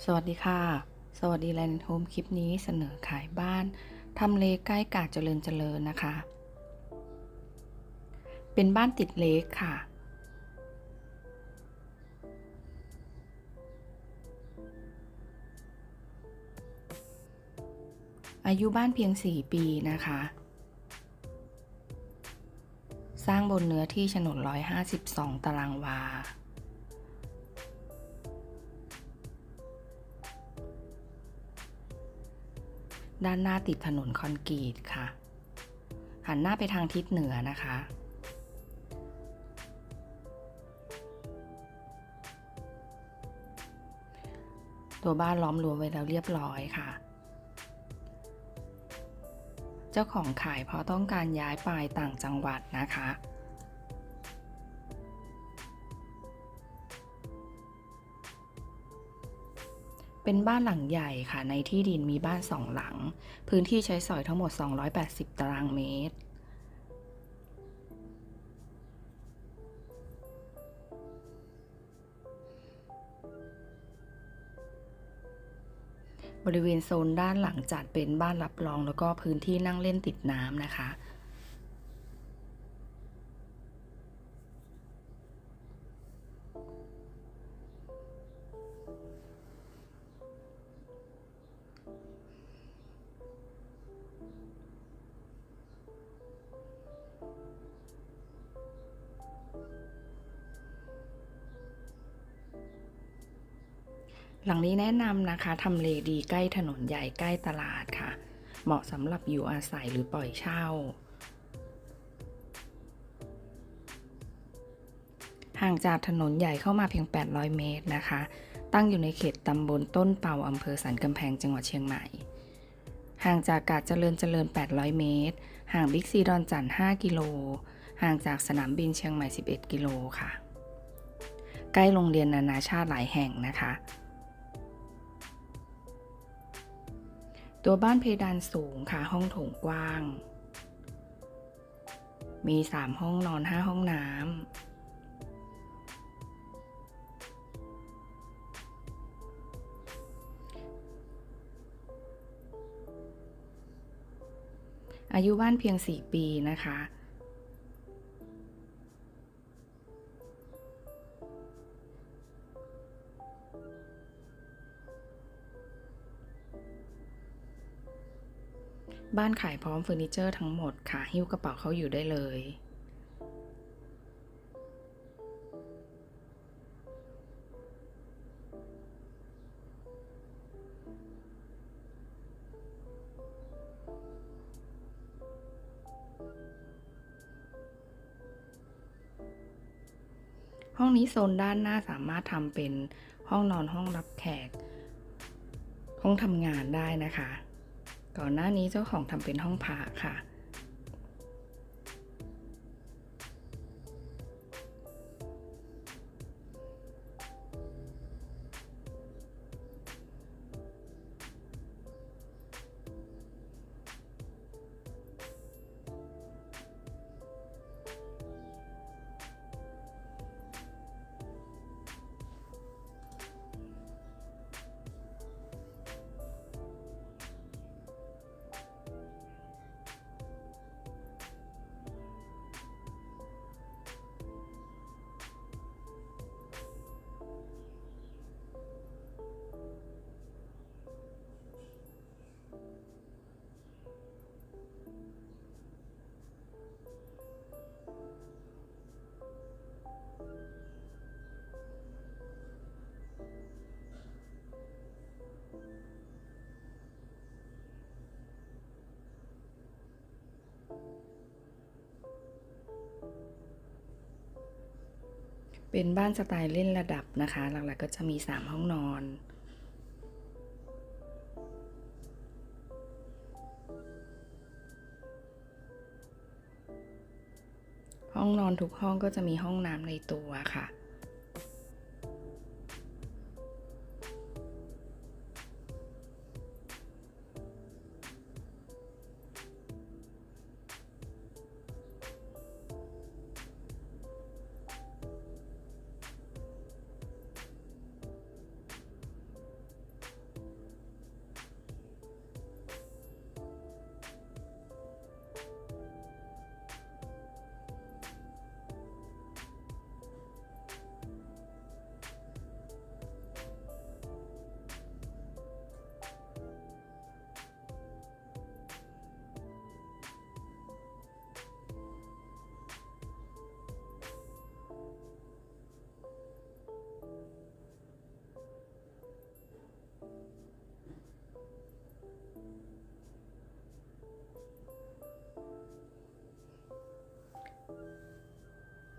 สวัสดีค่ะ สวัสดีแลนด์โฮมคลิปนี้เสนอขายบ้านทำเลใกล้กาดเจริญเจริญนะคะ เป็นบ้านติดเลคค่ะ อายุบ้านเพียง 4 ปีนะคะ สร้างบนเนื้อที่โฉนด 152 ตารางวา ด้านหน้าติดถนนคอนกรีตค่ะ หันหน้าไปทางทิศเหนือนะคะ ตัวบ้านล้อมรั้วไว้แล้วเรียบร้อยค่ะ เจ้าของขายเพราะต้องการย้ายไปต่างจังหวัดนะคะ เป็นบ้านหลังใหญ่ค่ะ ในที่ดินมีบ้านสองหลัง พื้นที่ใช้สอยทั้งหมด 280 ตารางเมตร บริเวณโซนด้านหลังจัดเป็นบ้านรับรองแล้วก็พื้นที่นั่งเล่นติดน้ำนะคะ หลังนี้แนะนำนะคะทำเลดีใกล้ถนนใหญ่ใกล้ตลาดค่ะ เหมาะสำหรับอยู่อาศัยหรือปล่อยเช่า ห่างจากถนนใหญ่เข้ามาเพียง 800 เมตรนะคะ ตั้งอยู่ในเขตตำบลต้นเป่าอำเภอสันกำแพงจังหวัดเชียงใหม่ ห่างจากกาดเจริญเจริญ 800 เมตร ห่างบิ๊กซีดอนจันทร์5กิโล ห่างจากสนามบินเชียงใหม่ 11 กิโลค่ะ ใกล้โรงเรียนนานาชาติหลายแห่งนะคะ ตัวบ้านเพดานสูงค่ะห้องโถงกว้าง มี 3 ห้องนอน 5 ห้องน้ำอายุบ้านเพียง 4 ปีนะคะ บ้านขายพร้อมเฟอร์นิเจอร์ทั้งหมดค่ะ หิ้วกระเป๋าเขาอยู่ได้เลย ห้องนี้โซนด้านหน้าสามารถทำเป็นห้องนอนห้องรับแขก ห้องทำงานได้นะคะ ก่อนหน้านี้เจ้าของทำเป็นห้องพักค่ะ เป็นบ้านสไตล์เล่นระดับนะคะ หลักๆก็จะมี 3 ห้องนอน ห้องนอนทุกห้องก็จะมีห้องน้ำในตัวค่ะ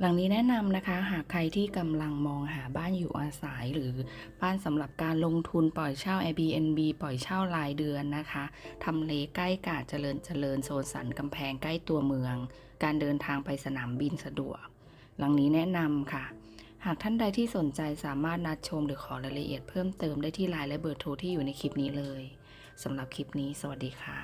หลังนี้แนะนำนะคะ หากใครที่กำลังมองหาบ้านอยู่อาศัย หรือบ้านสำหรับการลงทุนปล่อยเช่า Airbnb ปล่อยเช่ารายเดือนนะคะทำเลใกล้กาดเจริญเจริญโซนสันกำแพงใกล้ตัวเมือง การเดินทางไปสนามบินสะดวก หลังนี้แนะนำค่ะหากท่านใดที่สนใจสามารถนัดชมหรือขอรายละเอียดเพิ่มเติมได้ที่ไลน์และเบอร์โทรที่อยู่ในคลิปนี้เลยสำหรับคลิปนี้ สวัสดีค่ะ